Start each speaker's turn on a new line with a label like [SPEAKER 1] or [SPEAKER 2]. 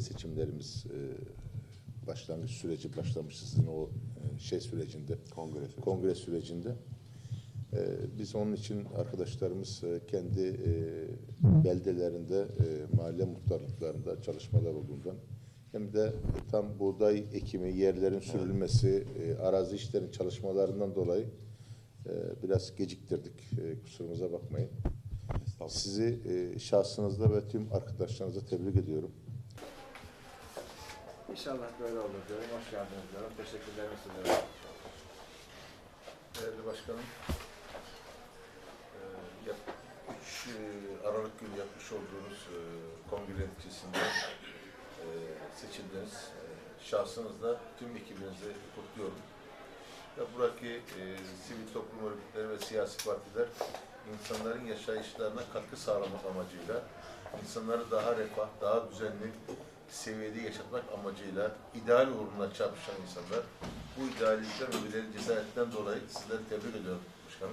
[SPEAKER 1] belediye seçimlerimiz e, başlangıç süreci başlamıştı sizin o e, şey sürecinde.
[SPEAKER 2] Kongre süreci.
[SPEAKER 1] Kongre sürecinde. E, biz onun için arkadaşlarımız e, kendi e, beldelerinde, e, mahalle muhtarlıklarında çalışmalar olduğundan hem de tam buğday ekimi, yerlerin sürülmesi, e, arazi işlerin çalışmalarından dolayı e, biraz geciktirdik. E, kusurumuza bakmayın. Sizi e, şahsınızda ve tüm arkadaşlarınıza tebrik ediyorum.
[SPEAKER 3] İnşallah böyle olur diyorum. Hoş geldiniz diyorum. Teşekkürlerimi sunuyorum.
[SPEAKER 4] Değerli Başkanım, eee, yak- 3 eee, Aralık günü yapmış olduğunuz eee, kongre neticesinde eee, seçildiniz. Eee, Şahsınızla tüm ekibinizi kutluyorum. Ve buradaki eee, sivil toplum örgütleri ve siyasi partiler insanların yaşayışlarına katkı sağlamak amacıyla insanları daha refah, daha düzenli seviyede yaşatmak amacıyla ideal uğruna çarpışan insanlar bu idealistler ve cesaretten dolayı sizleri tebrik ediyorum başkanım.